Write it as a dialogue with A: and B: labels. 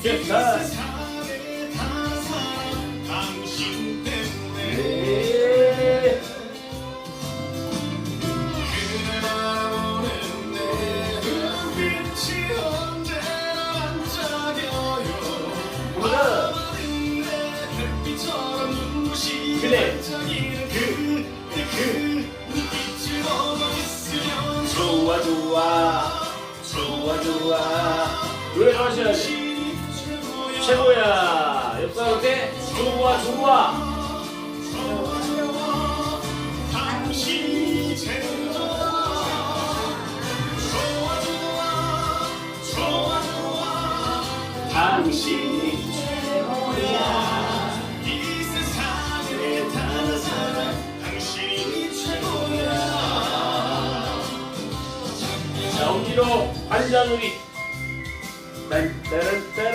A: 세상에 다른 사람 당신 때문에
B: 네.
A: 그대 바라보는 내 눈빛이 언제나 반짝여요
B: 뭐야?
A: 내 별빛처럼 눈부시
B: 그래.
A: 반짝이는 그때 그 눈빛을 보고 있으면 좋아 좋아 좋아.
B: 당신이
A: 최고야. 이 세상에 다른 사람 당신이 최고야.
B: 자, 엄지로? 관자놀이. 딴따란 따란